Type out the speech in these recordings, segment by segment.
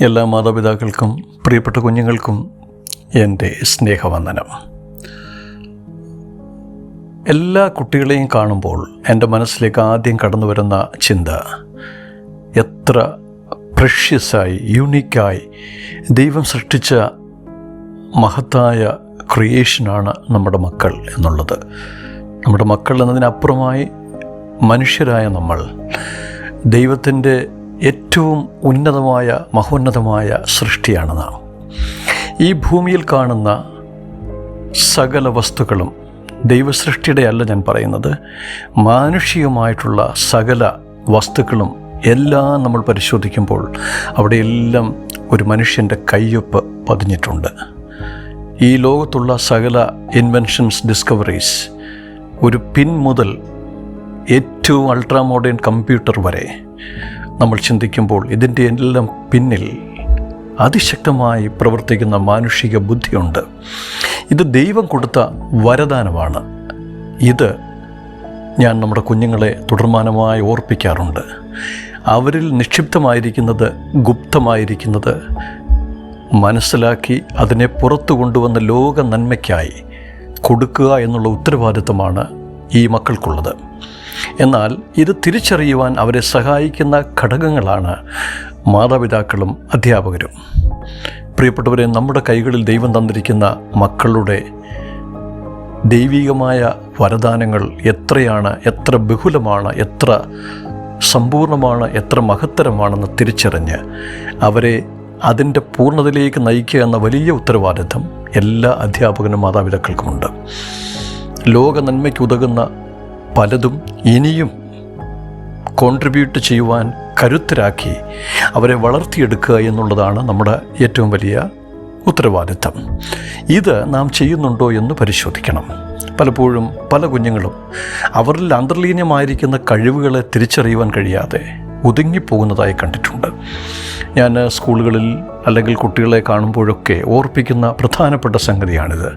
എല്ലാ മാതാപിതാക്കൾക്കും പ്രിയപ്പെട്ട കുഞ്ഞുങ്ങൾക്കും എന്റെ സ്നേഹവന്ദനം. എല്ലാ കുട്ടികളെയും കാണുമ്പോൾ എന്റെ മനസ്സിലേക്ക് ആദ്യം കടന്നു വരുന്ന ചിന്ത എത്ര പ്രഷ്യസായി യൂണിക്കായി ദൈവം സൃഷ്ടിച്ച മഹത്തായ ക്രിയേഷനാണ് നമ്മുടെ മക്കൾ എന്നുള്ളത്. നമ്മുടെ മക്കൾ എന്നതിനപ്പുറമായി മനുഷ്യരായ നമ്മൾ ദൈവത്തിന്റെ ഏറ്റവും ഉന്നതമായ മഹോന്നതമായ സൃഷ്ടിയാണ് നാം. ഈ ഭൂമിയിൽ കാണുന്ന സകല വസ്തുക്കളും ദൈവസൃഷ്ടിയുടെ അല്ല ഞാൻ പറയുന്നത്. മാനുഷികമായിട്ടുള്ള സകല വസ്തുക്കളും എല്ലാം നമ്മൾ പരിശോധിക്കുമ്പോൾ അവിടെയെല്ലാം ഒരു മനുഷ്യന്റെ കയ്യൊപ്പ് പതിഞ്ഞിട്ടുണ്ട്. ഈ ലോകത്തുള്ള സകല ഇൻവെൻഷൻസ് ഡിസ്കവറീസ് ഒരു പിൻ മുതൽ ഏറ്റവും അൾട്രാ മോഡേൺ കമ്പ്യൂട്ടർ വരെ നമ്മൾ ചിന്തിക്കുമ്പോൾ ഇതിന്റെ എല്ലാം പിന്നിൽ അതിശക്തമായി പ്രവർത്തിക്കുന്ന മാനുഷിക ബുദ്ധിയുണ്ട്. ഇത് ദൈവം കൊടുത്ത വരദാനമാണ്. ഇത് ഞാൻ നമ്മുടെ കുഞ്ഞുങ്ങളെ തുടർമാനമായി ഓർപ്പിക്കാറുണ്ട്. അവരിൽ നിക്ഷിപ്തമായിരിക്കുന്നത് ഗുപ്തമായിരിക്കുന്നത് മനസ്സിലാക്കി അതിനെ പുറത്തു കൊണ്ടുവന്ന ലോക നന്മയ്ക്കായി കൊടുക്കുക എന്നുള്ള ഉത്തരവാദിത്തമാണ് ഈ മക്കൾക്കുള്ളത്. എന്നാൽ ഇത് തിരിച്ചറിയുവാൻ അവരെ സഹായിക്കുന്ന ഘടകങ്ങളാണ് മാതാപിതാക്കളും അധ്യാപകരും. പ്രിയപ്പെട്ടവരെ നമ്മുടെ കൈകളിൽ ദൈവം തന്നിരിക്കുന്ന മക്കളുടെ ദൈവികമായ വരദാനങ്ങൾ എത്രയാണ് എത്ര ബഹുലമാണ് എത്ര സമ്പൂർണമാണ് എത്ര മഹത്തരമാണെന്ന് തിരിച്ചറിഞ്ഞ് അവരെ അതിന്റെ പൂർണതയിലേക്ക് നയിക്കുക എന്ന വലിയ ഉത്തരവാദിത്തം എല്ലാ അധ്യാപകനും മാതാപിതാക്കൾക്കുമുണ്ട്. ലോക നന്മയ്ക്ക് ഉതകുന്ന പലതും ഇനിയും കോൺട്രിബ്യൂട്ട് ചെയ്യുവാൻ കരുത്തരാക്കി അവരെ വളർത്തിയെടുക്കുക എന്നുള്ളതാണ് നമ്മുടെ ഏറ്റവും വലിയ ഉത്തരവാദിത്തം. ഇത് നാം ചെയ്യുന്നുണ്ടോ എന്ന് പരിശോധിക്കണം. പലപ്പോഴും പല കുഞ്ഞുങ്ങളും അവരിൽ അന്തർലീനമായിരിക്കുന്ന കഴിവുകളെ തിരിച്ചറിയുവാൻ കഴിയാതെ ഒതുങ്ങിപ്പോകുന്നതായി കണ്ടിട്ടുണ്ട്. ഞാൻ സ്കൂളുകളിൽ അല്ലെങ്കിൽ കുട്ടികളെ കാണുമ്പോഴൊക്കെ ഓർപ്പിക്കുന്ന പ്രധാനപ്പെട്ട സംഗതിയാണിത്.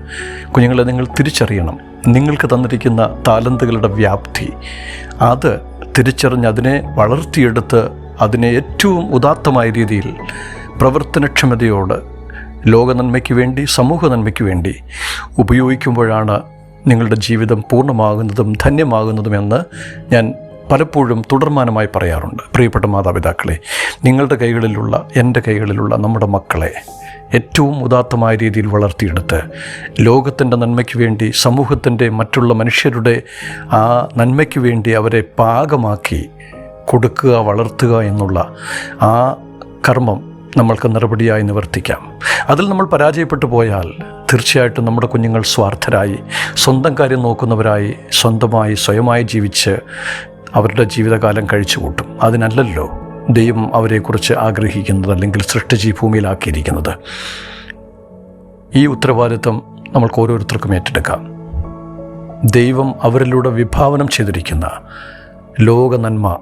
കുഞ്ഞുങ്ങളെ നിങ്ങൾ തിരിച്ചറിയണം. നിങ്ങൾക്ക് തന്നിരിക്കുന്ന താലന്തുകളുടെ വ്യാപ്തി. അത് തിരിച്ചറിഞ്ഞ് അതിനെ വളർത്തിയെടുത്ത് അതിനെ ഏറ്റവും ഉദാത്തമായ രീതിയിൽ പ്രവർത്തനക്ഷമതയോട് ലോക നന്മയ്ക്ക് വേണ്ടി സമൂഹ നന്മയ്ക്ക് വേണ്ടി ഉപയോഗിക്കുമ്പോഴാണ് നിങ്ങളുടെ ജീവിതം പൂർണമാകുന്നതും ധന്യമാകുന്നതുമെന്ന് ഞാൻ പലപ്പോഴും തുടർമാനമായി പറയാറുണ്ട്. പ്രിയപ്പെട്ട മാതാപിതാക്കളെ നിങ്ങളുടെ കൈകളിലുള്ള എന്റെ കൈകളിലുള്ള നമ്മുടെ മക്കളെ ഏറ്റവും ഉദാത്തമായ രീതിയിൽ വളർത്തിയെടുത്ത് ലോകത്തിന്റെ നന്മയ്ക്ക് വേണ്ടി സമൂഹത്തിന്റെ മറ്റുള്ള മനുഷ്യരുടെ ആ നന്മയ്ക്ക് വേണ്ടി അവരെ പാകമാക്കി കൊടുക്കുക വളർത്തുക എന്നുള്ള ആ കർമ്മം നമ്മൾക്ക് നിറപടിയായി നിവർത്തിക്കാം. അതിൽ നമ്മൾ പരാജയപ്പെട്ടു പോയാൽ തീർച്ചയായിട്ടും നമ്മുടെ കുഞ്ഞുങ്ങൾ സ്വാർത്ഥരായി സ്വന്തം കാര്യം നോക്കുന്നവരായി സ്വന്തമായി സ്വയമായി ജീവിച്ച് അവരുടെ ജീവിതകാലം കഴിച്ചു കൂട്ടും അതിനല്ലല്ലോ ദൈവം അവരെക്കുറിച്ച് ആഗ്രഹിക്കുന്നത് അല്ലെങ്കിൽ സൃഷ്ടിച്ച് ഈ ഭൂമിയിലാക്കിയിരിക്കുന്നത്. ഈ ഉത്തരവാദിത്വം നമ്മൾക്ക് ഓരോരുത്തർക്കും ഏറ്റെടുക്കാം. ദൈവം അവരിലൂടെ വിഭാവനം ചെയ്തിരിക്കുന്ന ലോക നന്മ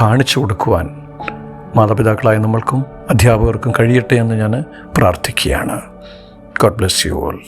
കാണിച്ചു കൊടുക്കുവാൻ മാതാപിതാക്കളായ നമ്മൾക്കും അധ്യാപകർക്കും കഴിയട്ടെ എന്ന് ഞാൻ പ്രാർത്ഥിക്കുകയാണ്. God bless you all